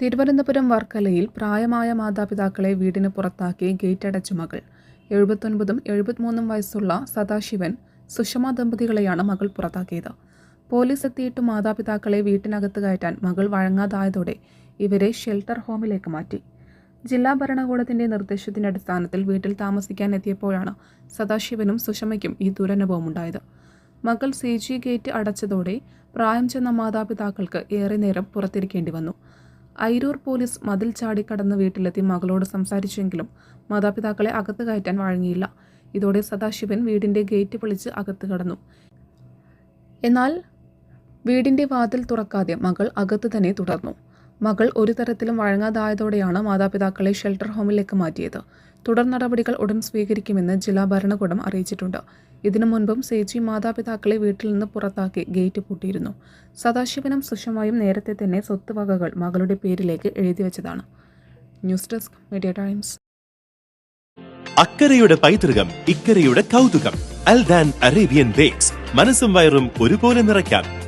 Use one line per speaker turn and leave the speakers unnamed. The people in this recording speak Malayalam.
തിരുവനന്തപുരം വർക്കലയിൽ പ്രായമായ മാതാപിതാക്കളെ വീടിന് പുറത്താക്കി ഗേറ്റ് അടച്ചു മകൾ. എഴുപത്തൊൻപതും എഴുപത്തിമൂന്നും വയസ്സുള്ള സദാശിവൻ സുഷമ ദമ്പതികളെയാണ് മകൾ പുറത്താക്കിയത്. പോലീസ് എത്തിയിട്ട് മാതാപിതാക്കളെ വീട്ടിനകത്ത് കയറ്റാൻ മകൾ വഴങ്ങാതായതോടെ ഇവരെ ഷെൽട്ടർ ഹോമിലേക്ക് മാറ്റി. ജില്ലാ ഭരണകൂടത്തിന്റെ നിർദ്ദേശത്തിന്റെ അടിസ്ഥാനത്തിൽ വീട്ടിൽ താമസിക്കാൻ എത്തിയപ്പോഴാണ് സദാശിവനും സുഷമയ്ക്കും ഈ ദുരനുഭവം ഉണ്ടായത് മകൾ സി ജി ഗേറ്റ് അടച്ചതോടെ പ്രായം ചെന്ന മാതാപിതാക്കൾക്ക് ഏറെ നേരം പുറത്തിരിക്കേണ്ടി വന്നു. ഐരൂർ പോലീസ് മതിൽ ചാടിക്കടന്ന് വീട്ടിലെത്തി മകളോട് സംസാരിച്ചെങ്കിലും മാതാപിതാക്കളെ അകത്ത് കയറ്റാൻ വഴങ്ങിയില്ല. ഇതോടെ സദാശിവൻ വീടിന്റെ ഗേറ്റ് പൊളിച്ച് അകത്ത് കടന്നു. എന്നാൽ വീടിന്റെ വാതിൽ തുറക്കാതെ മകൾ അകത്ത് തന്നെ തുടർന്നു. മകൾ ഒരു തരത്തിലും വഴങ്ങാതായതോടെയാണ് മാതാപിതാക്കളെ ഷെൽട്ടർ ഹോമിലേക്ക് മാറ്റിയത്. തുടർ നടപടികൾ ഉടൻ സ്വീകരിക്കുമെന്ന് ജില്ലാ ഭരണകൂടം അറിയിച്ചിട്ടുണ്ട്. ഇതിനു മുൻപും സേജി മാതാപിതാക്കളെ വീട്ടിൽ നിന്ന് പുറത്താക്കി ഗേറ്റ് പൂട്ടിയിരുന്നു. സദാശിവനും സുഷമയും നേരത്തെ തന്നെ സ്വത്തുവകകൾ മകളുടെ പേരിലേക്ക് എഴുതി വെച്ചതാണ്. News desk media times.
അക്കരയുടെ പൈതൃകം ഇക്കരയുടെ കൗതുകം. Al Dan Arabian Bakes. മനസ്സും വയറും ഒരുപോലെ നിറയ്ക്കാം.